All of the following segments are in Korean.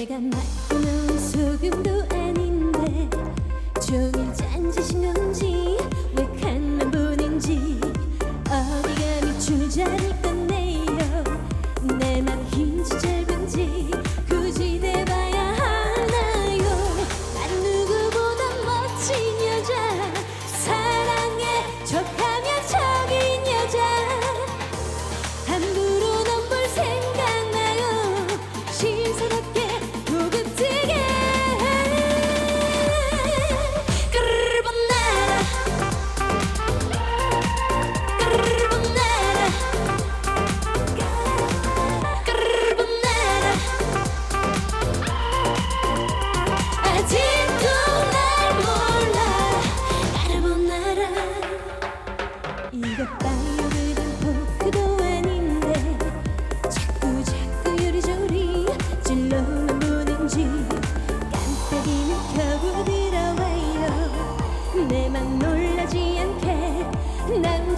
내가 맡은 소금도 아닌데 좀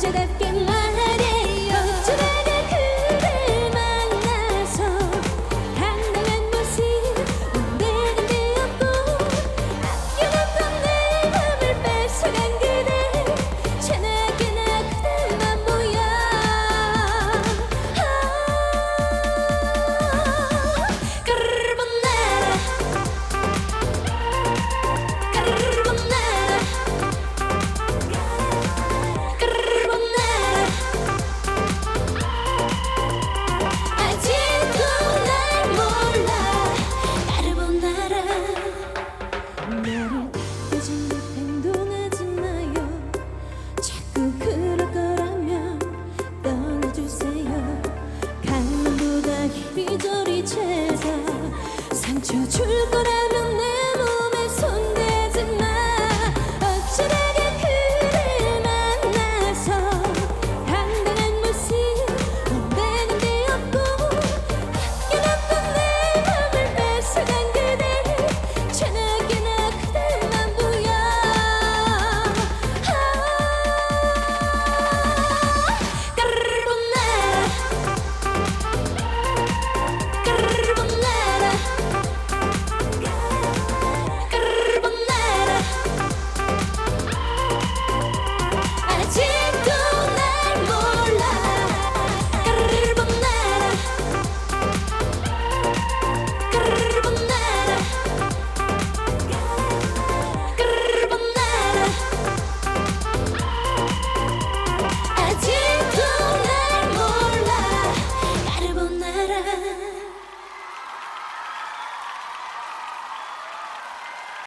ജഗത്തില്ല 비절이 제사 상처 줄 거라